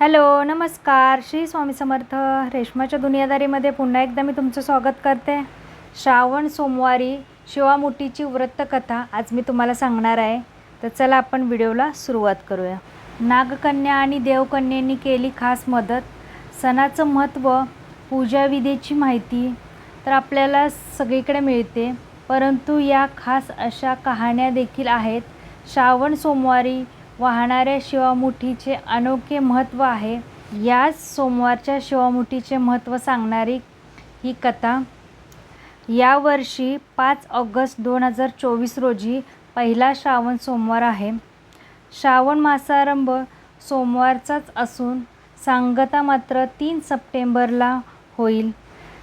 Hello नमस्कार. श्री स्वामी समर्थ रेशमाच्या दुनियादारीमध्ये पुन्हा एकदा मी तुमचं स्वागत करते. श्रावण सोमवारी शिवामुठीची व्रतकथा आज मी तुम्हाला सांगणार आहे. तर चला आपण व्हिडिओला सुरुवात करूया. नागकन्या आणि देवकन्यांनी केली खास मदत. सणाचं महत्त्व पूजाविधेची माहिती तर आपल्याला सगळीकडे मिळते. परंतु या खास अशा कहाण्या देखील आहेत. श्रावण सोमवारी वाहणाऱ्या शिवामुठीचे अनोखे महत्त्व आहे. याच सोमवारच्या शिवामुठीचे महत्त्व सांगणारी ही कथा. यावर्षी पाच ऑगस्ट दोन हजार चोवीस रोजी पहिला श्रावण सोमवार आहे. श्रावण मासारंभ सोमवारचाच असून सांगता मात्र तीन सप्टेंबरला होईल.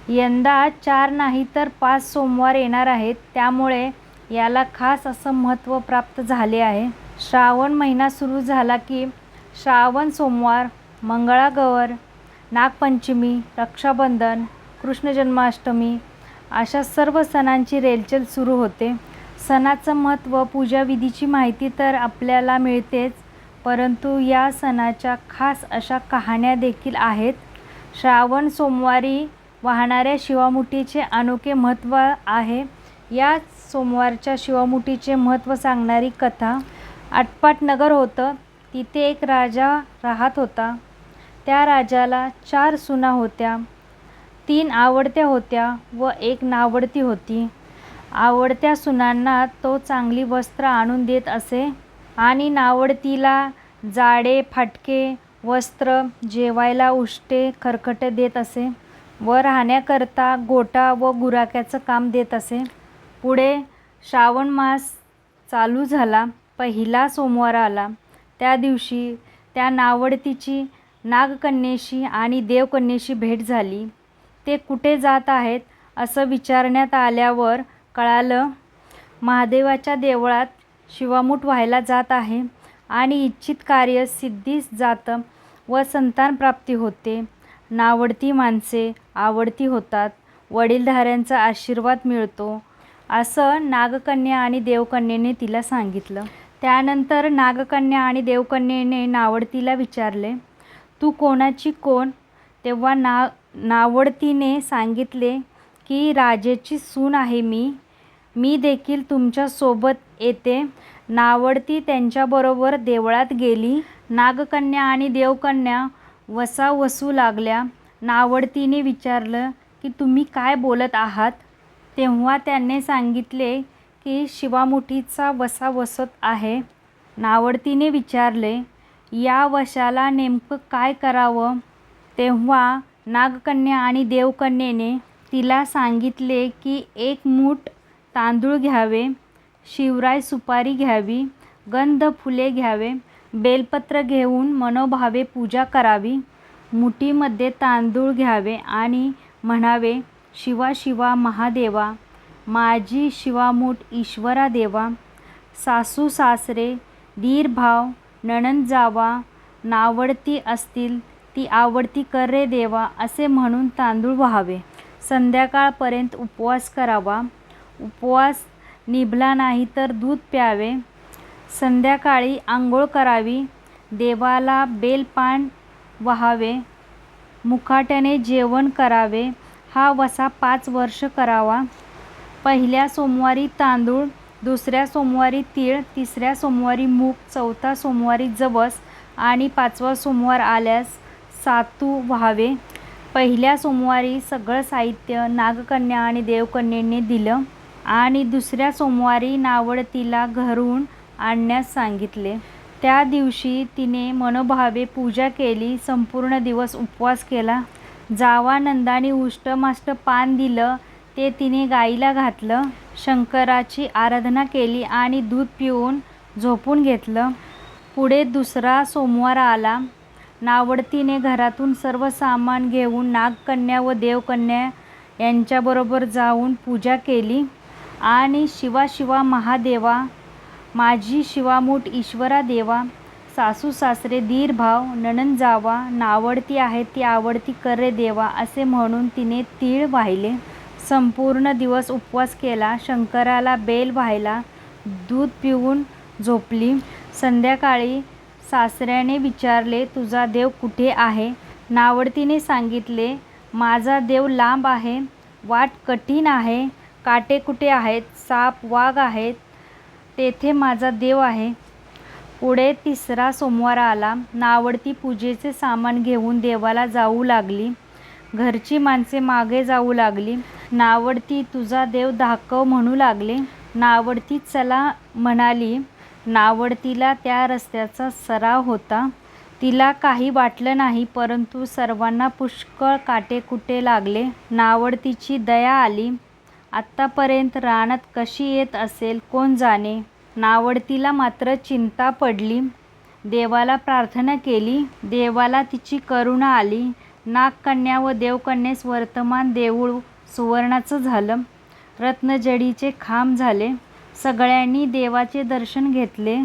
यंदा चार नाही तर पाच सोमवार येणार आहेत त्यामुळे याला खास असं महत्त्व प्राप्त झाले आहे. श्रावण महिना सुरू झाला की श्रावण सोमवार मंगळागौर नागपंचमी रक्षाबंधन कृष्ण जन्माष्टमी अशा सर्व सणांची रेलचेल सुरू होते. सणाचं महत्त्व पूजाविधीची माहिती तर आपल्याला मिळतेच परंतु या सणाच्या खास अशा कहाण्या देखील आहेत. श्रावण सोमवारी वाहणाऱ्या शिवामुठीचे अनोखे महत्त्व आहे. या सोमवारच्या शिवामुठीचे महत्त्व सांगणारी कथा आटपाट नगर होतं. तिथे एक राजा राहत होता. त्या राजाला चार सुना होत्या. तीन आवडत्या होत्या व एक नावडती होती. आवडत्या सुनांना तो चांगली वस्त्र आणून देत असे आणि नावडतीला जाडे फाटके वस्त्र जेवायला उष्टे खरखटे देत असे व राहण्याकरता गोटा व गुराक्याचं काम देत असे. पुढे श्रावण मास चालू झाला. पहिला सोमवार आला. त्या दिवशी त्या नावडतीची नागकन्येशी आणि देवकन्येशी भेट झाली. ते कुठे जात आहेत असं विचारण्यात आल्यावर कळालं महादेवाच्या देवळात शिवामूठ व्हायला जात आहे आणि इच्छित कार्य सिद्धीस जातं व संतानप्राप्ती होते. नावडती माणसे आवडती होतात वडीलधाऱ्यांचा आशीर्वाद मिळतो असं नागकन्या आणि देवकन्येने तिला सांगितलं. त्यानंतर नागकन्या आणि देवकन्येने नावडतीला विचारले तू कोणाची कोण? तेव्हा ना नावडतीने सांगितले की राजेची सून आहे मी. मी देखील तुमच्यासोबत येते. नावडती त्यांच्याबरोबर देवळात गेली. नागकन्या आणि देवकन्या वसा वसू लागल्या. नावडतीने विचारलं की तुम्ही काय बोलत आहात? तेव्हा त्याने सांगितले की शिवामुठीचा वसा वसत आहे. नावडतीने विचारले या वशाला नेमकं काय करावं? तेव्हा नागकन्या आणि देवकन्येने तिला सांगितले की एक मूठ तांदूळ घ्यावे शिवराय सुपारी घ्यावी गंध फुले घ्यावे बेलपत्र घेऊन मनोभावे पूजा करावी मुठीमध्ये तांदूळ घ्यावे आणि म्हणावे शिवा शिवा महादेवा माझी शिवामूठ ईश्वरा देवा सासू सासरे धीरभाव नणंद जावा नावडती असतील ती आवडती कर रे देवा असे म्हणून तांदूळ व्हावे. संध्याकाळपर्यंत उपवास करावा. उपवास निभला नाही तर दूध प्यावे. संध्याकाळी आंघोळ करावी. देवाला बेलपान व्हावे. मुखाट्याने जेवण करावे. हा वसा पाच वर्ष करावा. पहिल्या सोमवारी तांदूळ दुसऱ्या सोमवारी तीळ तिसऱ्या सोमवारी मूग चौथा सोमवारी जवस आणि पाचवा सोमवार आल्यास सातू व्हावे. पहिल्या सोमवारी सगळं साहित्य नागकन्या आणि देवकन्येने दिलं आणि दुसऱ्या सोमवारी नावडतीला घरून आणण्यास सांगितले. त्या दिवशी तिने मनोभावे पूजा केली संपूर्ण दिवस उपवास केला. जावानंदाने उष्टमाष्ट पान दिलं ते तिने गाईला घातलं शंकराची आराधना केली आणि दूध पिऊन झोपून घेतलं. पुढे दुसरा सोमवार आला. नावडतीने घरातून सर्व सामान घेऊन नागकन्या व देवकन्या यांच्याबरोबर जाऊन पूजा केली आणि शिवा शिवा महादेवा माझी शिवामूठ ईश्वरा देवा सासू सासरे धीरभाव नणन जावा नावडती आहे ती आवडती कर रे देवा असे म्हणून तिने तीळ वाहिले. संपूर्ण दिवस उपवास केला. शंकराला बेल व्हायला दूध पिऊन झोपली. संध्याकाळी सासऱ्याने विचारले तुझा देव कुठे आहे? नावडतीने सांगितले माझा देव लांब आहे. वाट कठीण आहे. काटे कुठे आहेत? साप वाघ आहेत. तेथे माझा देव आहे. पुढे तिसरा सोमवार आला. नावडती पूजेचे सामान घेऊन देवाला जाऊ लागली. घरची माणसे मागे जाऊ लागली. नावडती तुझा देव धाकव म्हणू लागले. नावडती चला म्हणाली. नावडतीला त्या रस्त्याचा सराव होता. तिला काही वाटलं नाही परंतु सर्वांना पुष्कळ काटेकुटे लागले. नावडतीची दया आली. आत्तापर्यंत रानात कशी येत असेल कोण जाणे? नावडतीला मात्र चिंता पडली. देवाला प्रार्थना केली. देवाला तिची करुणा आली. नागकन्या व देवकन्यास वर्तमान देऊळ सुवर्णाचं झालं. रत्नजडीचे खांब झाले. सगळ्यांनी देवाचे दर्शन घेतले.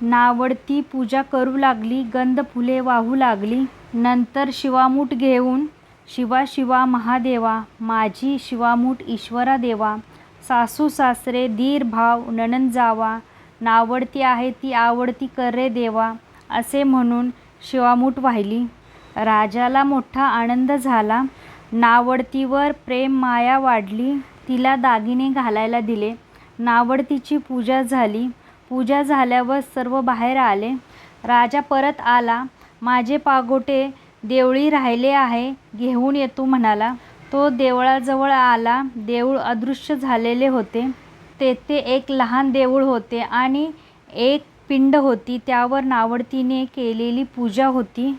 नावडती पूजा करू लागली. गंध फुले वाहू लागली. नंतर शिवामूठ घेऊन शिवा शिवा महादेवा माझी शिवामूठ ईश्वरा देवा सासू सासरे धीर भाव नणन जावा नावडती आहे ती आवडती कर रे देवा असे म्हणून शिवामूठ वाहिली. राजाला मोठा आनंद झाला. नावडतीवर प्रेम माया वाढली. तिला दागिने घालायला दिले. नावडतीची पूजा झाली. पूजा झाल्यावर सर्व बाहेर आले. राजा परत आला. माझे पागोटे देवळी राहिले आहे. घेऊन येतो म्हणाला. तो देवळाजवळ आला. देऊळ अदृश्य झालेले होते. तेथे एक लहान देऊळ होते आणि एक पिंड होती. त्यावर नावडतीने केलेली पूजा होती.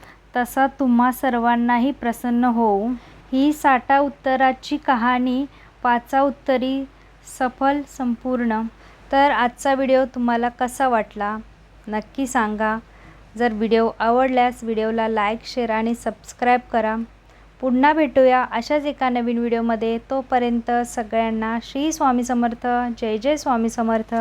तसा तुम्हा सर्वांनाही प्रसन्न होऊ. ही साठा उत्तराची कहाणी पाचा उत्तरी सफल संपूर्ण. तर आजचा व्हिडिओ तुम्हाला कसा वाटला? नक्की सांगा. जर व्हिडिओ आवडल्यास व्हिडिओला लाईक शेअर आणि सबस्क्राईब करा. पुन्हा भेटूया अशाच एका नवीन व्हिडिओमध्ये. तोपर्यंत सगळ्यांना श्री स्वामी समर्थ. जय जय स्वामी समर्थ.